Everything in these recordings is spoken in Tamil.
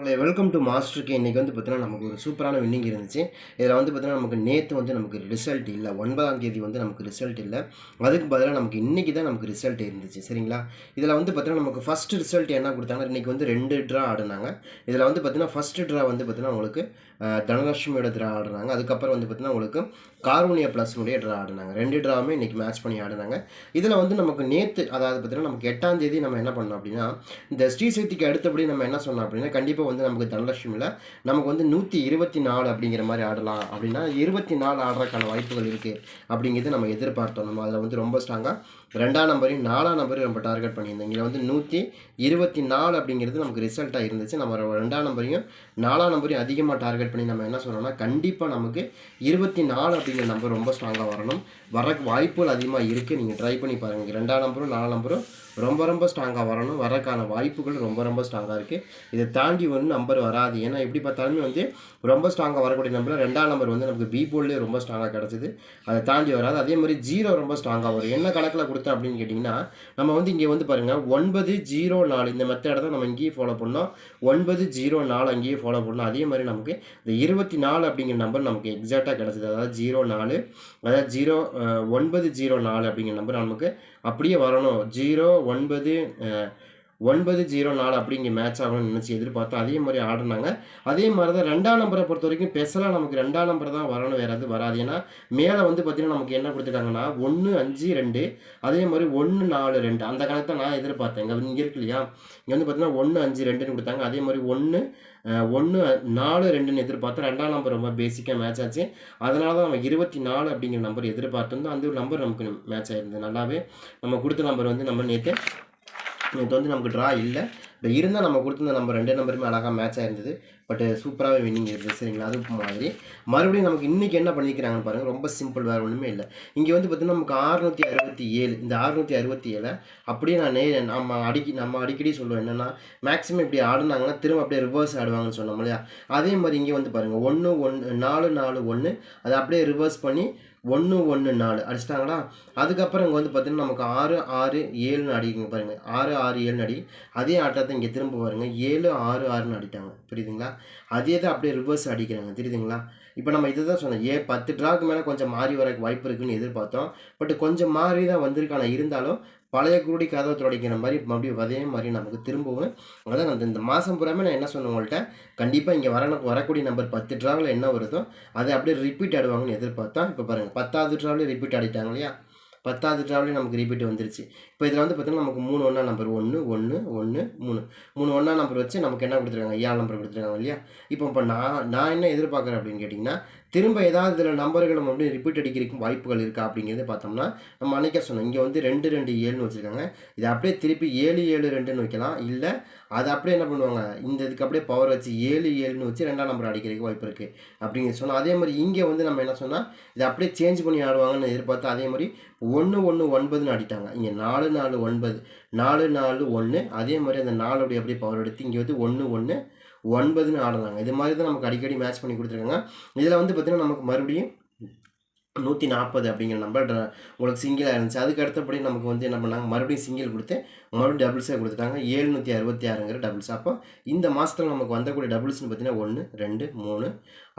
உங்களை வெல்கம் டு மாஸ்டருக்கு இன்றைக்கி வந்து பார்த்தீங்கன்னா நமக்கு ஒரு சூப்பரான வின்னிங் இருந்துச்சு. இதில் வந்து பார்த்தீங்கன்னா நமக்கு நேற்று வந்து நமக்கு ரிசல்ட் இல்லை. ஒன்பதாம் தேதி வந்து நமக்கு ரிசல்ட் இல்லை. அதுக்கு பதிலாக நமக்கு இன்றைக்கி தான் நமக்கு ரிசல்ட் இருந்துச்சு. சரிங்களா? இதில் வந்து பார்த்தீங்கன்னா நமக்கு ஃபஸ்ட்டு ரிசல்ட் என்ன கொடுத்தாங்கன்னா இன்றைக்கி வந்து ரெண்டு ட்ரா ஆடினாங்க. இதில் வந்து பார்த்தீங்கன்னா ஃபஸ்ட்டு ட்ரா வந்து பார்த்தீங்கன்னா உங்களுக்கு தனலட்சுமியோட ட்ரா ஆடுறாங்க. அதுக்கப்புறம் வந்து பார்த்தீங்கன்னா உங்களுக்கு கார்மோனியா ப்ளஸ்னுடைய ட்ரா ஆடினாங்க. ரெண்டு ட்ராவுமே இன்றைக்கி மேட்ச் பண்ணி ஆடினாங்க. இதில் வந்து நமக்கு நேற்று அதாவது பார்த்தீங்கன்னா நமக்கு எட்டாம் தேதி நம்ம என்ன பண்ணோம் அப்படின்னா இந்த ஸ்ரீசக்திக்கு அடுத்தபடி நம்ம என்ன சொன்னோம் அப்படின்னா கண்டிப்பாக வந்து நமக்கு தனலட்சுமியில் நமக்கு வந்து நூற்றி இருபத்தி நாலு அப்படிங்கிற மாதிரி ஆடலாம். அப்படின்னா இருபத்தி நாலு ஆடுறதுக்கான வாய்ப்புகள் இருக்குது அப்படிங்கிறது நம்ம எதிர்பார்த்தோம். நம்ம அதில் வந்து ரொம்ப ஸ்ட்ராங்காக ரெண்டாம் நம்பரையும் நாலாம் நம்பரையும் நம்ம டார்கெட் பண்ணியிருந்தோம். இதில் வந்து நூற்றி இருபத்தி நாலு அப்படிங்கிறது நமக்கு ரிசல்ட்டாக இருந்துச்சு. நம்ம ரெண்டாம் நம்பரையும் நாலாம் நம்பரையும் அதிகமாக டார்கெட் பண்ணி நம்ம என்ன சொல்கிறோம்னா கண்டிப்பாக நமக்கு இருபத்தி நாலு அப்படிங்கிற நம்பர் ரொம்ப ஸ்ட்ராங்காக வரணும். வரக்கு வாய்ப்புகள் அதிகமாக இருக்குது நீங்கள் ட்ரை பண்ணி பாருங்கள் ரெண்டாம் நம்பரும் நாலாம் நம்பரும் ரொம்ப ரொம்ப ஸ்ட்ராங்காக வரணும். வரக்கான வாய்ப்புகள் ரொம்ப ரொம்ப ஸ்ட்ராங்காக இருக்குது இதை தாண்டி ஒன்று நம்பர் வராது. ஏன்னா எப்படி பார்த்தாலுமே வந்து ரொம்ப ஸ்ட்ராங்காக வரக்கூடிய நம்பர் ரெண்டாம் நம்பர் வந்து நமக்கு பி போல்லே ரொம்ப ஸ்ட்ராங்காக கிடச்சிது. அதை தாண்டி வராது. அதே மாதிரி ஜீரோ ரொம்ப ஸ்ட்ராங்காக வரும். என்ன கணக்கில் கொடுத்தேன் அப்படின்னு கேட்டிங்கன்னா நம்ம வந்து இங்கே வந்து பாருங்கள் ஒன்பது ஜீரோ நாலு இந்த மெத்தடை தான் நம்ம இங்கேயே ஃபாலோ பண்ணோம். ஒன்பது ஜீரோ நாலு அங்கேயே ஃபாலோ பண்ணோம். அதே மாதிரி நமக்கு இந்த இருபத்தி நாலு அப்படிங்கிற நம்பர் நமக்கு எக்ஸாக்டாக கிடச்சிது. அதாவது ஜீரோ நாலு அதாவது ஜீரோ ஒன்பது ஜீரோ நாலு அப்படிங்கிற நம்பர் நமக்கு அப்படியே வரணும். ஜீரோ ஒன்பது ஒன்பது ஜீரோ நாலு அப்படிங்கிற மேட்ச் ஆகணும்னு நினச்சி எதிர்பார்த்தோம் அதே மாதிரி ஆடினாங்க. அதே மாதிரி தான் ரெண்டாம் நம்பரை பொறுத்த வரைக்கும் ஸ்பெஷலாக நமக்கு ரெண்டாம் நம்பர் தான் வரணும் வேறு எதுவும் வராது. ஏன்னா மேலே வந்து பார்த்திங்கன்னா நமக்கு என்ன கொடுத்துருக்காங்கன்னா ஒன்று அஞ்சு ரெண்டு. அதே மாதிரி ஒன்று நாலு ரெண்டு. அந்த கணக்கு தான் நான் எதிர்பார்த்தேன். இங்கே இங்கே இருக்கு இல்லையா? இங்கே வந்து பார்த்தீங்கன்னா ஒன்று அஞ்சு ரெண்டுன்னு கொடுத்தாங்க. அதே மாதிரி ஒன்று ஒன்று நாலு ரெண்டுன்னு எதிர்பார்த்தேன் ரெண்டாம் நம்பர் ரொம்ப பேசிக்காக மேட்ச் ஆச்சு. அதனால தான் நம்ம இருபத்தி நாலு அப்படிங்கிற நம்பர் எதிர்பார்த்துருந்தோம். அந்த ஒரு நம்பர் நமக்கு மேட்ச் ஆயிருந்தது. நல்லாவே நம்ம கொடுத்த நம்பர் வந்து நம்ம நேற்று இது வந்து நமக்கு ட்ரா இல்லை. பட் இருந்தால் நம்ம கொடுத்துருந்த நம்ம ரெண்டு நம்பருமே அழகாக மேட்ச் ஆயிருந்தது. பட் சூப்பராகவே வின்னிங் இருந்தது. சரிங்களா? அது மாதிரி. மறுபடியும் நமக்கு இன்றைக்கி என்ன பண்ணிக்கிறாங்கன்னு பாருங்கள் ரொம்ப சிம்பிள் வேறு ஒன்றுமே இல்லை. இங்கே வந்து பார்த்திங்கன்னா நமக்கு அறுநூற்றி அறுபத்தி ஏழு. இந்த அறுநூற்றி அறுபத்தி ஏழை அப்படியே நான் நே நம்ம அடிக்கி நம்ம அடிக்கடி சொல்லுவோம் என்னென்னா மேக்ஸிமம் இப்படி ஆடுனாங்கன்னா திரும்ப அப்படியே ரிவர்ஸ் ஆடுவாங்கன்னு சொன்னோம் இல்லையா? அதே மாதிரி இங்கே வந்து பாருங்கள் ஒன்று ஒன்று நாலு நாலு ஒன்று அதை அப்படியே ரிவர்ஸ் பண்ணி ஒன்று ஒன்று நாலு. அடிச்சிட்டாங்களா அதுக்கப்புறம் இங்கே வந்து பார்த்தீங்கன்னா நமக்கு ஆறு ஆறு ஏழுன்னு அடிக்குங்க பாருங்கள் ஆறு ஆறு ஏழுன்னு அடி. அதே ஆட்டத்தை இங்கே திரும்ப பாருங்க. ஏழு ஆறு ஆறுன்னு அடிட்டாங்க. புரியுதுங்களா? அதே தான் அப்படியே ரிவர்ஸ் அடிக்கிறாங்க. தெரியுதுங்களா? இப்போ நம்ம இதை தான் சொன்னோம். ஏ பத்து ட்ராக்கு மேலே கொஞ்சம் மாறி வரக்கு வாய்ப்பு இருக்குன்னு எதிர்பார்த்தோம். பட் கொஞ்சம் மாறி தான் வந்திருக்கு. ஆனால் இருந்தாலும் பழைய குருடி கதவை துடைக்கிற மாதிரி மறுபடியும் அதே மாதிரி நமக்கு திரும்பவும் அதான் அந்த இந்த மாதம் பூராமே நான் என்ன சொன்னேன் உங்கள்கிட்ட? கண்டிப்பாக இங்கே வர வரக்கூடிய நம்பர் பத்து ட்ராவில் என்ன வருதோ அதை அப்படியே ரிப்பீட் ஆடுவாங்கன்னு எதிர்பார்த்தோம் இப்போ பாருங்கள் பத்தாவது ட்ராவிலே ரிப்பீட் ஆடிட்டாங்க இல்லையா? பத்தாவது ட்ராவலே நமக்கு ரிப்பீட் வந்துருச்சு. இப்போ இதில் வந்து பார்த்தீங்கன்னா நமக்கு மூணு ஒன்றா நம்பர் ஒன்று ஒன்று ஒன்று மூணு. மூணு ஒன்றா நம்பர் வச்சு நமக்கு என்ன கொடுத்துருக்காங்க? ஏழு நம்பர் கொடுத்துருக்காங்க இல்லையா? இப்போ இப்போ நான் நான் என்ன எதிர்பார்க்குறேன் அப்படின்னு கேட்டிங்கன்னா திரும்ப ஏதாவது இதில் நம்பர்கள் நம்ம அப்படியே ரிப்பீட் அடிக்கிறதுக்கும் வாய்ப்புகள் இருக்கா அப்படிங்கிறத பார்த்தோம்னா நம்ம அன்றைக்கே சொன்னோம். இங்கே வந்து ரெண்டு ரெண்டு ஏழுன்னு வச்சுருக்காங்க. இதை அப்படியே திருப்பி ஏழு ஏழு ரெண்டுன்னு வைக்கலாம். இல்லை அதை அப்படியே என்ன பண்ணுவாங்க? இந்த இதுக்கு அப்படியே பவர் வச்சு ஏழு ஏழுன்னு வச்சு ரெண்டாம் நம்பர் அடிக்கிறதுக்கு வாய்ப்பு இருக்குது அப்படிங்கிற சொன்னால் அதே மாதிரி இங்கே வந்து நம்ம என்ன சொன்னால் இதை அப்படியே சேஞ்ச் பண்ணி ஆடுவாங்கன்னு எதிர்பார்த்து அதே மாதிரி ஒன்று ஒன்று ஒன்பதுன்னு அடிட்டாங்க. இங்கே நாலு நாலு ஒன்பது. நாலு நாலு ஒன்று அதே மாதிரி அந்த நாலுடைய அப்படியே பவர் எடுத்து இங்கே வந்து ஒன்று ஒன்று ஒன்பதுன்னு ஆடுறாங்க. இது மாதிரி தான் நமக்கு அடிக்கடி மேட்ச் பண்ணி கொடுத்துருக்காங்க. இதில் வந்து பார்த்திங்கன்னா நமக்கு மறுபடியும் நூற்றி நாற்பது அப்படிங்கிற நம்பர் உங்களுக்கு சிங்கிளாக இருந்துச்சு. அதுக்கு அடுத்தபடி நமக்கு வந்து என்ன பண்ணாங்க? மறுபடியும் சிங்கிள் கொடுத்து மறுபடியும் டபுள்ஸே கொடுத்துட்டாங்க. ஏழ்நூற்றி அறுபத்தி ஆறுங்கிற டபுள்ஸ் அப்போ இந்த மாதத்தில் நமக்கு வந்தக்கூடிய டபுள்ஸ்னு பார்த்தீங்கன்னா ஒன்று ரெண்டு மூணு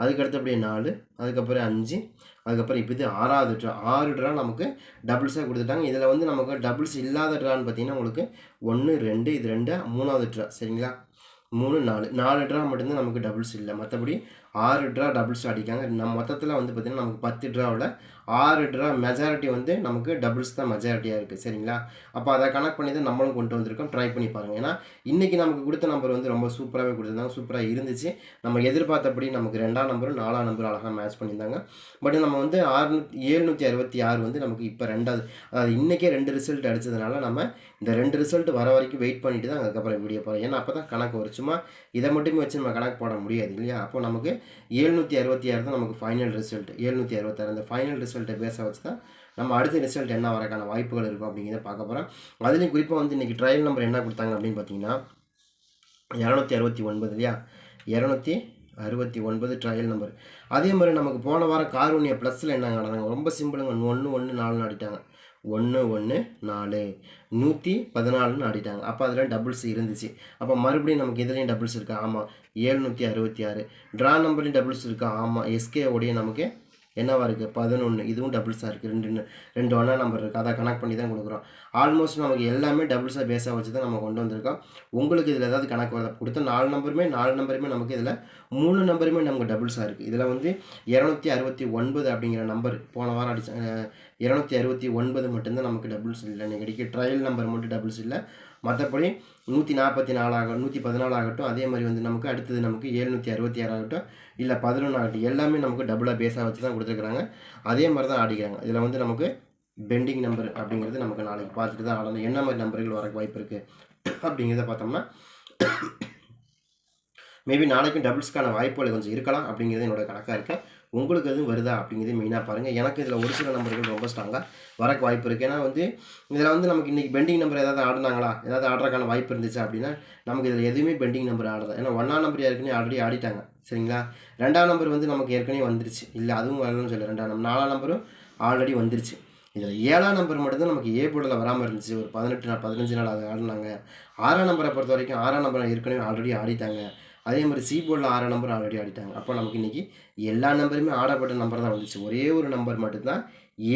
அதுக்கு அடுத்தபடி நாலு அதுக்கப்புறம் அஞ்சு அதுக்கப்புறம் இப்போ இது ஆறாவது ட்ரா. ஆறு ட்ரா நமக்கு டபுள்ஸாக கொடுத்துட்டாங்க. இதில் வந்து நமக்கு டபுள்ஸ் இல்லாத ட்ரான்னு பார்த்தீங்கன்னா உங்களுக்கு ஒன்று ரெண்டு இது ரெண்டு மூணாவது ட்ரா. சரிங்களா? மூணு நாலு. நாலு ட்ரா மட்டும்தான் நமக்கு டபுள்ஸ் இல்லை. மற்றபடி ஆறு ட்ரா டபுள்ஸ் அடிக்காங்க நம்ம மொத்தத்தில் வந்து பார்த்திங்கன்னா நமக்கு பத்து ட்ராவில் ஆறு ட்ரா மெஜாரிட்டி வந்து நமக்கு டபுள்ஸ் தான் மெஜாரிட்டியாக இருக்குது சரிங்களா? அப்போ அதை கனெக்ட் பண்ணி தான் நம்மளும் கொண்டு வந்திருக்கோம். ட்ரை பண்ணி பாருங்கள் ஏன்னா இன்றைக்கி நமக்கு கொடுத்த நம்பர் வந்து ரொம்ப சூப்பராகவே கொடுத்துருந்தாங்க. சூப்பராக இருந்துச்சு. நம்ம எதிர்பார்த்தபடி நமக்கு ரெண்டாம் நம்பரும் நாலாம் நம்பரும் அழகாக மேட்ச் பண்ணியிருந்தாங்க. பட் நம்ம வந்து ஆறுநூற்றி ஏழ்நூற்றி அறுபத்தி ஆறு வந்து நமக்கு இப்போ ரெண்டாவது அதாவது இன்றைக்கே ரெண்டு ரிசல்ட் அடித்ததுனால நம்ம இந்த ரெண்டு ரிசல்ட் வர வரைக்கும் வெயிட் பண்ணிட்டு தான் அதுக்கப்புறம் வீடியோ போகிறோம் ஏன்னா அப்போ தான் கணக்கு வரும். சும்மா இதை மட்டுமே வச்சு நம்ம கணக்கு போட முடியாது இல்லையா? அப்போ நமக்கு ஏழ்நூற்றி அறுபத்தி ஆறு தான் நமக்கு ஃபைனல் ரிசல்ட் ஏழ்நூற்றி அறுபத்தாறு அந்த ஃபைனல் ரிசல்ட்டை பேச வச்சு தான் நம்ம அடுத்த ரிசல்ட் என்ன வரக்கான வாய்ப்புகள் இருக்கும் அப்படிங்கிறத பார்க்க போகிறோம் அதுலேயும் குறிப்பாக வந்து இன்றைக்கி ட்ரையல் நம்பர் என்ன கொடுத்தாங்க அப்படின்னு பார்த்தீங்கன்னா இரநூத்தி அறுபத்தி ஒன்பது இல்லையா? இரநூத்தி அறுபத்தி ஒன்பது ட்ரையல் நம்பர் அதே மாதிரி நமக்கு போன வாரம் கார்வனியா ப்ளஸில் என்னங்க ஆனாங்க ரொம்ப சிம்பிளுங்க ஒன்று ஒன்று நாலுன்னு ஆடிட்டாங்க. ஒன்று ஒன்று நாலு. நூற்றி பதினாலுன்னு ஆடிட்டாங்க. அப்போ அதில் டபுள்ஸ் இருந்துச்சு. அப்போ மறுபடியும் நமக்கு இதுலேயும் டபுள்ஸ் இருக்கா? ஆமாம் ஏழ்நூற்றி அறுபத்தி ஆறு. ட்ரா நம்பர்லேயும் டபுள்ஸ் இருக்கா? ஆமாம் எஸ்கே உடைய நமக்கு என்னவாக இருக்குது பதினொன்று இதுவும் டபுள்ஸாக இருக்குது ரெண்டு ரெண்டு ஒன்றா நம்பர் இருக்குது அதை கனெக்ட் பண்ணி தான் கொடுக்குறோம். ஆல்மோஸ்ட் நமக்கு எல்லாமே டபுள்ஸாக பேஸாக வச்சு தான் நம்ம கொண்டு வந்திருக்கோம். உங்களுக்கு இதில் ஏதாவது கணக்கு வரதை கொடுத்த நாலு நம்பருமே நாலு நம்பருமே நமக்கு இதில் மூணு நம்பருமே நமக்கு டபுள்ஸாக இருக்குது இதில் வந்து இரநூத்தி அறுபத்தி ஒன்பது அப்படிங்கிற நம்பர் போன வாரம் அடிச்ச இரநூத்தி அறுபத்தி ஒன்பது மட்டும்தான் நமக்கு டபுள்ஸ் இல்லை. நீங்கள் ட்ரையல் நம்பர் மட்டும் டபுள்ஸ் இல்லை. மற்றபடி நூற்றி நாற்பத்தி நாலாக நூற்றி பதினாலு ஆகட்டும் அதே மாதிரி வந்து நமக்கு அடுத்தது நமக்கு ஏழ்நூற்றி அறுபத்தி ஆறு ஆகட்டும் இல்லை பதினொன்று ஆகட்டும் எல்லாமே நமக்கு டபுளாக பேஸாக வச்சு தான் கொடுத்துருக்குறாங்க. அதே மாதிரி தான் ஆடிக்கிறாங்க. இதில் வந்து நமக்கு பெண்டிங் நம்பர் அப்படிங்கிறது நமக்கு நாளைக்கு பார்த்துட்டு தான் ஆடணும். என்ன மாதிரி நம்பர்கள் வர வாய்ப்பு இருக்குது அப்படிங்கிறத பார்த்தோம்னா மேபி நாளைக்கும் டபுள்ஸ்க்கான வாய்ப்புகள் கொஞ்சம் இருக்கலாம் அப்படிங்கிறது என்னோட கணக்காக இருக்குது உங்களுக்கு எதுவும் வருதா அப்படிங்கிறது மெயினாக பாருங்கள் எனக்கு இதில் ஒரு சில நம்பர்கள் ரொம்ப ஸ்ட்ராங்காக வரக்கு வாய்ப்பு இருக்குது ஏன்னா வந்து இதில் வந்து நமக்கு இன்றைக்கி பெண்டிங் நம்பர் ஏதாவது ஆடினாங்களா? ஏதாவது ஆடுறதுக்கான வாய்ப்பு இருந்துச்சு அப்படின்னா நமக்கு இதில் எதுவுமே பெண்டிங் நம்பர் ஆடுறது ஏன்னா ஒன்றாம் நம்பர் ஏற்கனவே ஆல்ரெடி ஆடிட்டாங்க. சரிங்களா? ரெண்டாம் நம்பர் வந்து நமக்கு ஏற்கனவே வந்துருச்சு. இல்லை அதுவும் வரணும்னு சொல்லி ரெண்டாம் நம்பர் நாலாம் நம்பரும் ஆல்ரெடி வந்துருச்சு. இதில் ஏழாம் நம்பர் மட்டும்தான் நமக்கு ஏ போர்டில் வராமல் இருந்துச்சு. ஒரு பதினெட்டு நாள் பதினஞ்சு நாள் அது ஆடினாங்க. ஆறாம் நம்பரை பொறுத்த வரைக்கும் ஆறாம் நம்பர் ஏற்கனவே ஆல்ரெடி ஆடிட்டாங்க. அதே மாதிரி சி போர்டில் ஆறு நம்பர் ஆல்ரெடி ஆடிட்டாங்க அப்போ நமக்கு இன்றைக்கி எல்லா நம்பருமே ஆடப்பட்ட நம்பர் தான் வந்துச்சு. ஒரே ஒரு நம்பர் மட்டும்தான்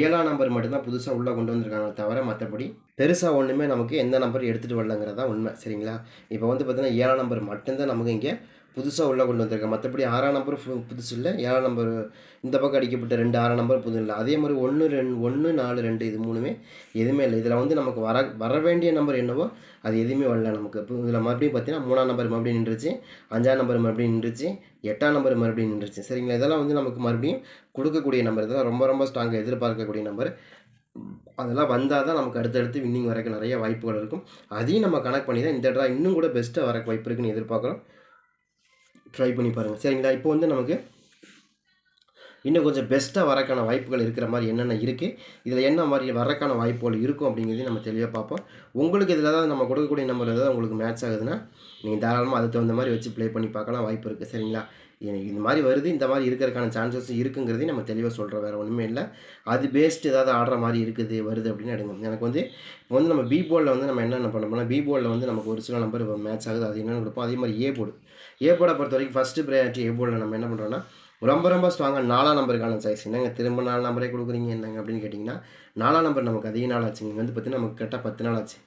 ஏழாம் நம்பர் மட்டும்தான் புதுசாக உள்ளே கொண்டு வந்திருக்காங்க தவிர மற்றபடி பெருசாக ஒன்றுமே நமக்கு எந்த நம்பர் எடுத்துகிட்டு வரலங்கிறது தான் உண்மை. சரிங்களா? இப்போ வந்து பார்த்திங்கன்னா ஏழாம் நம்பர் மட்டும்தான் நமக்கு இங்கே புதுசாக உள்ளே கொண்டு வந்திருக்கேன். மற்றபடி ஆறாம் நம்பர் புதுசு இல்லை. ஏழாம் நம்பர் இந்த பக்கம் அடிக்கப்பட்ட ரெண்டு ஆறாம் நம்பர் புது இல்லை. அதே மாதிரி ஒன்று ரெண்டு ஒன்று நாலு ரெண்டு இது மூணுமே எதுவுமே இல்லை. இதில் வந்து நமக்கு வர வர வேண்டிய நம்பர் என்னவோ அது எதுவுமே வரல நமக்கு. இப்போ இதில் மறுபடியும் பார்த்தீங்கன்னா மூணாம் நம்பர் மறுபடியும் நின்றுச்சு. அஞ்சாம் நம்பர் மறுபடியும் நின்றுச்சு. எட்டாம் நம்பர் மறுபடியும் நின்றுச்சு. சரிங்களா? இதெல்லாம் வந்து நமக்கு மறுபடியும் கொடுக்கக்கூடிய நம்பர் இதெல்லாம் ரொம்ப ரொம்ப ஸ்ட்ராங்காக எதிர்பார்க்கக்கூடிய நம்பர் அதெல்லாம் வந்தால் தான் நமக்கு அடுத்தடுத்து வின்னிங் வரக்கு நிறைய வாய்ப்புகள் இருக்கும். அதையும் நம்ம கனெக்ட் பண்ணி தான் இந்த ட்ரா இன்னும் கூட பெஸ்ட்டாக வரக்கு வாய்ப்பு இருக்குன்னு எதிர்பார்க்குறோம். ட்ரை பண்ணி பாருங்கள் சரிங்களா? இப்போ வந்து நமக்கு இன்னும் கொஞ்சம் பெஸ்ட்டாக வரக்கான வாய்ப்புகள் இருக்கிற மாதிரி என்னென்ன இருக்குது இதில் என்ன மாதிரி வரக்கான வாய்ப்புகள் இருக்கும் அப்படிங்கிறதையும் நம்ம தெளிவாக பார்ப்போம். உங்களுக்கு இதில் ஏதாவது நம்ம கொடுக்கக்கூடிய நம்பர் ஏதாவது உங்களுக்கு மேட்ச் ஆகுதுன்னா நீங்கள் தாராளமாக அதுக்கு தகுந்த மாதிரி வச்சு ப்ளே பண்ணி பார்க்கலாம். வாய்ப்பு இருக்குது சரிங்களா? இந்த மாதிரி வருது இந்த மாதிரி இருக்கிறதுக்கான சான்சஸ் இருக்குங்கிறதையும் நம்ம தெளிவாக சொல்கிறோம் வேறு ஒன்றுமே இல்லை. அது பேஸ்ட் ஏதாவது ஆடுற மாதிரி இருக்குது வருது அப்படின்னு எடுங்க. எனக்கு வந்து வந்து நம்ம பி போர்டில் வந்து நம்ம என்னென்ன பண்ணோம்னா பி போர்டில் வந்து நமக்கு ஒரு சில நம்பர் மேட்ச் ஆகுது. அது என்னென்னு கொடுப்போம். அதே மாதிரி ஏ போர்டு ஏ போர்டை பொறுத்த வரைக்கும் ஃபஸ்ட்டு ப்ரையாரிட்டி ஏ போர்டில் நம்ம என்ன பண்ணுறோன்னா ரொம்ப ரொம்ப ஸ்ட்ராங்காக நாலாம் நம்பருக்கான சாய்ஸ் என்னங்க திரும்ப நாலு நம்பரே கொடுக்குறீங்க என்னங்க அப்படின்னு கேட்டிங்கன்னா நாலாம் நம்பர் நமக்கு அதிக நாள் ஆச்சு. இங்கே வந்து பார்த்தீங்கன்னா நமக்கு கரெக்டாக பத்து நாள் ஆச்சு.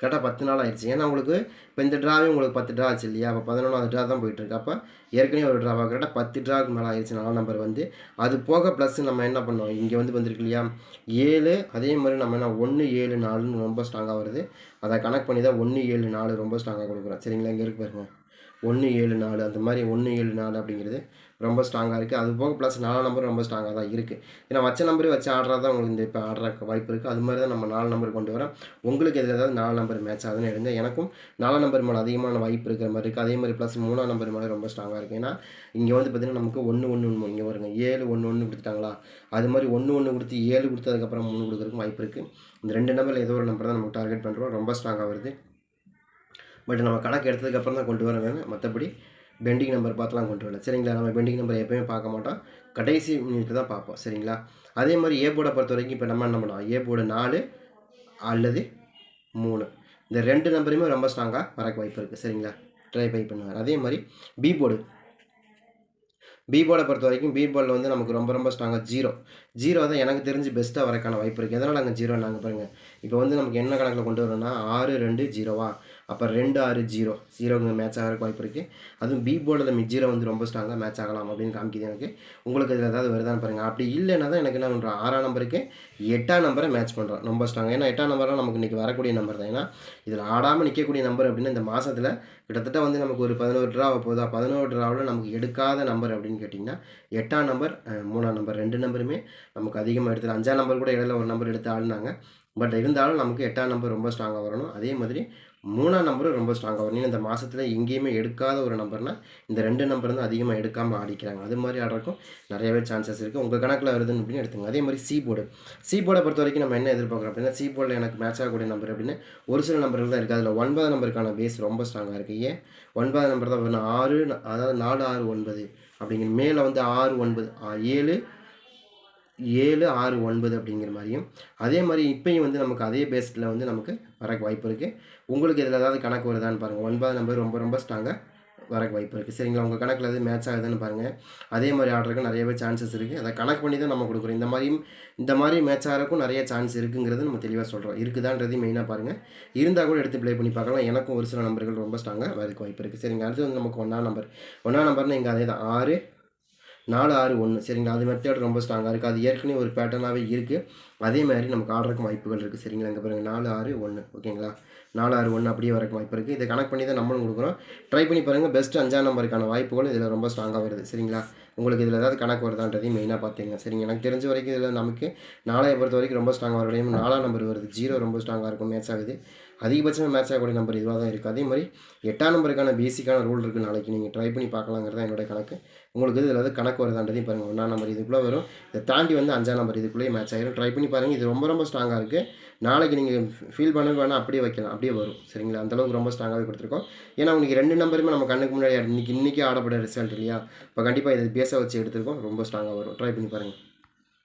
கரெக்டாக பத்து நாள் ஆயிடுச்சு. ஏன்னா உங்களுக்கு இப்போ இந்த ட்ராவே உங்களுக்கு பத்து ட்ரா ஆச்சு இல்லையா? அப்போ பதினொன்றாவது ட்ரா தான் போயிட்டுருக்கு அப்போ ஏற்கனவே ஒரு ட்ராவாக கரெக்டாக பத்து ட்ராவுக்கு மேலே ஆயிடுச்சு நாலாம் நம்பர் வந்து. அது போக ப்ளஸ் நம்ம என்ன பண்ணோம்? இங்கே வந்து வந்திருக்கு இல்லையா? ஏழு அதே மாதிரி நம்ம என்ன ஒன்று ஏழு நாலுன்னு ரொம்ப ஸ்ட்ராங்காக வருது. அதை கனெக்ட் பண்ணி தான் ஒன்று ஏழு நாலு ரொம்ப ஸ்ட்ராங்காக கொடுக்குறோம். சரிங்களா? இங்கே இருக்கு பாருங்க. ஒன்று ஏழு நாலு அந்த மாதிரி ஒன்று ஏழு நாலு அப்படிங்கிறது ரொம்ப ஸ்ட்ராங்காக இருக்குது அது போக ப்ளஸ் நாலாம் நம்பர் ரொம்ப ஸ்ட்ராங்காக தான் இருக்குது ஏன்னா வச்ச நம்பரே வச்சு ஆடுறது தான் உங்களுக்கு இந்த இப்போ ஆடுற வாய்ப்பு இருக்குது அது மாதிரி தான் நம்ம நாலு நம்பர் கொண்டு வரோம். உங்களுக்கு எதில் ஏதாவது நாலு நம்பர் மேட்ச் ஆகுதுன்னு எடுங்க எனக்கும் நாலு நம்பர் மேலே அதிகமான வாய்ப்பு இருக்கிற மாதிரி இருக்குது அதே மாதிரி ப்ளஸ் மூணாம் நம்பர் மேலே ரொம்ப ஸ்ட்ராங்காக இருக்கும் ஏன்னா இங்கே வந்து பார்த்திங்கன்னா நமக்கு ஒன்று ஒன்று ஒன்று இங்கே வருங்க ஏழு ஒன்று ஒன்று கொடுத்துட்டாங்களா? அது மாதிரி ஒன்று ஒன்று கொடுத்து ஏழு கொடுத்ததுக்கப்புறம் மூணு கொடுக்குறதுக்கு வாய்ப்பு இருக்குது இந்த ரெண்டு நம்பரில் ஏதோ ஒரு நம்பர் தான் நமக்கு டார்கெட் பண்ணுறோம் ரொம்ப ஸ்ட்ராங்காக வருது. பட் நம்ம கணக்கு எடுத்ததுக்கப்புறம் தான் கொண்டு வரவேங்க மற்றபடி பெண்டிங் நம்பர் பார்த்துலாம் கொண்டு வரல. சரிங்களா? நம்ம பெண்டிங் நம்பர் எப்போயுமே பார்க்க மாட்டோம். கடைசி மினிட்டு தான் பார்ப்போம். சரிங்களா? அதே மாதிரி ஏ போர்டை பொறுத்த வரைக்கும் இப்போ நம்ம என்ன பண்ணோம்? ஏ போர்டு நாலு அல்லது மூணு. இந்த ரெண்டு நம்பருமே ரொம்ப ஸ்ட்ராங்காக வரக்கு வாய்ப்பு இருக்குது சரிங்களா? ட்ரை பை பண்ணுவார். அதே மாதிரி பி போர்டு பி போர்டை பொறுத்த வரைக்கும் பி போர்டில் வந்து நமக்கு ரொம்ப ரொம்ப ஸ்ட்ராங்காக ஜீரோ ஜீரோ தான் எனக்கு தெரிஞ்சு பெஸ்ட்டாக வரக்கான வாய்ப்பு இருக்குது எதனால் நாங்கள் ஜீரோ நாங்கள் பாருங்கள் இப்போ வந்து நமக்கு என்ன கணக்கில் கொண்டு வரோம்னா ஆறு ரெண்டு ஜீரோவா அப்போ ரெண்டு ஆறு ஜீரோ ஜீரோங்க மேட்ச் ஆகிறக்கு வாய்ப்பு இருக்குது அதுவும் பி போர்டில் மிட் ஜீரோ வந்து ரொம்ப ஸ்ட்ராங்காக மேட்ச் ஆகலாம் அப்படின்னு காமிக்குது எனக்கு. உங்களுக்கு இதில் ஏதாவது வருதான்னு பாருங்கள் அப்படி இல்லைன்னா தான் எனக்கு என்ன பண்ணுறோம் ஆறாம் நம்பருக்கு எட்டாம் நம்பரை மேட்ச் பண்ணுறோம் ரொம்ப ஸ்ட்ராங் ஏன்னா எட்டாம் நம்பர்லாம் நமக்கு இன்றைக்கி வரக்கூடிய நம்பர் தான். ஏன்னா இதில் ஆடாமல் நிற்கக்கூடிய நம்பர் அப்படின்னு இந்த மாதத்தில் கிட்டத்தட்ட வந்து நமக்கு ஒரு பதினோரு ட்ரா போதா பதினோரு ட்ராவில் நமக்கு எடுக்காத நம்பர் அப்படின்னு கேட்டிங்கன்னா எட்டாம் நம்பர் மூணாம் நம்பர் ரெண்டு நம்பருமே நமக்கு அதிகமாக எடுத்து அஞ்சாம் நம்பர் கூட இடையில ஒரு நம்பர் எடுத்து ஆடினாங்க. பட் இருந்தாலும் நமக்கு எட்டாம் நம்பர் ரொம்ப ஸ்ட்ராங்காக வரணும். அதே மாதிரி மூணாம் நம்பரும் ரொம்ப ஸ்ட்ராங்காக வரணும் இந்த மாதத்தில் எங்கேயுமே எடுக்காத ஒரு நம்பர்னால் இந்த ரெண்டு நம்பர் தான் அதிகமாக எடுக்காமல் ஆடிக்கிறாங்க. அது மாதிரி ஆடுறதுக்கும் நிறையவே சான்சஸ் இருக்குது உங்கள் கணக்கில் வருதுன்னு அப்படின்னு எடுத்துங்க அதே மாதிரி சி போர்டு சி போர்டை பொறுத்த வரைக்கும் நம்ம என்ன எதிர்பார்க்குறோம் அப்படின்னா சி போர்டில் எனக்கு மேட்ச் ஆகக்கூடிய நம்பர் அப்படின்னு ஒரு சில நம்பர்கள் தான் இருக்குது அதில் ஒன்பது நம்பருக்கான பேஸ் ரொம்ப ஸ்ட்ராங்காக இருக்குது ஏன்? ஒன்பது நம்பர் தான் வரணும் ஆறு அதாவது நாலு ஆறு ஒன்பது. அப்படிங்கிற மேலே வந்து ஆறு ஒன்பது ஏழு ஏழு ஆறு ஒன்பது அப்படிங்கிற மாதிரியும். அதே மாதிரி இப்போயும் வந்து நமக்கு அதே பேஸில் வந்து நமக்கு வரக்கு வாய்ப்பு இருக்குது உங்களுக்கு இதில் ஏதாவது கணக்கு வருதான்னு பாருங்கள் ஒன்பது நம்பர் ரொம்ப ரொம்ப ஸ்ட்ராங்காக வரக்கு வாய்ப்பு இருக்குது சரிங்களா? உங்கள் கணக்கில் எது மேட்ச் ஆகுதுன்னு பாருங்கள் அதே மாதிரி ஆர்டருக்கு நிறையவே சான்சஸ் இருக்குது அதை கணக்கு பண்ணி தான் நம்ம கொடுக்குறோம். இந்த மாதிரியும் இந்த மாதிரி மேட்ச் ஆகிறக்கும் நிறைய சான்ஸ் இருக்குங்கிறது நம்ம தெளிவாக சொல்கிறோம் இருக்குதான்றதையும் மெயினாக பாருங்கள் இருந்தால் கூட எடுத்து ப்ளே பண்ணி பார்க்கலாம். எனக்கும் ஒரு சில நம்பர்கள் ரொம்ப ஸ்ட்ராங்காக வரக்கு வாய்ப்பு இருக்குது சரிங்க அடுத்து வந்து நமக்கு ஒன்றா நம்பர். ஒன்றா நம்பர்னு இங்கே அதே தான் ஆறு நாலு ஆறு ஒன்று. சரிங்களா? அது மெத்தேட் ரொம்ப ஸ்ட்ராங்காக இருக்குது அது ஏற்கனவே ஒரு பேட்டர்னாகவே இருக்குது அதே மாதிரி நமக்கு ஆர்டருக்கு வாய்ப்புகள் இருக்குது சரிங்களா? இங்கே பாருங்கள் நாலு ஆறு ஒன்று. ஓகேங்களா? நாலு ஆறு ஒன்று அப்படியே வரக்கு வாய்ப்பு இருக்குது இதை கனெக்ட் பண்ணி தான் நம்மளும் கொடுக்குறோம். ட்ரை பண்ணி பாருங்கள் பெஸ்ட் அஞ்சாம் நம்பருக்கான வாய்ப்புகள் இதில் ரொம்ப ஸ்ட்ராங்காக வருது. சரிங்களா? உங்களுக்கு இதில் ஏதாவது கணக்கு வருதான்றதையும் மெயினாக பார்த்துங்க சரிங்க? எனக்கு தெரிஞ்ச வரைக்கும் இதில் நமக்கு நாளையை பொறுத்த வரைக்கும் ரொம்ப ஸ்ட்ராங்காக வரையும் நாலாம் நம்பர் வருது. ஜீரோ ரொம்ப ஸ்ட்ராங்காக இருக்கும் மேட்ச் ஆகுது. அதிகபட்சமாக மேட்ச் ஆகக்கூடிய நம்பர் இதுவாக தான் இருக்குது அதே மாதிரி எட்டாம் நம்பருக்கான பேசிக்கான ரூல் இருக்குது நாளைக்கு. நீங்கள் ட்ரை பண்ணி பார்க்கலாங்கிறது என்னோட கணக்கு. உங்களுக்கு இதில் ஏதாவது கணக்கு வருதான்றதையும் பாருங்கள் ஒன்றாம் நம்பர் இதுக்குள்ளே வரும். இதை தாண்டி வந்து அஞ்சாம் நம்பர் இதுக்குள்ளேயே மேட்ச் ஆகிரும் ட்ரை பண்ணி பாருங்கள் இது ரொம்ப ரொம்ப ஸ்ட்ராங்காக இருக்குது நாளைக்கு நீங்கள் ஃபீல் பண்ண வேணால் அப்படியே வைக்கலாம். அப்படியே வரும். சரிங்களா? அந்தளவுக்கு ரொம்ப ஸ்ட்ராங்காகவே கொடுத்துருக்கோம். ஏன்னா உங்களுக்கு ரெண்டு நம்பருமே நம்ம கண்ணுக்கு முன்னாடி இன்றைக்கி இன்றைக்கி ஆடப்பட ரிசல்ட் இல்லையா? இப்போ கண்டிப்பாக இதை பேச வச்சு எடுத்துருக்கோம். ரொம்ப ஸ்ட்ராங்காக வரும். ட்ரை பண்ணி பாருங்கள்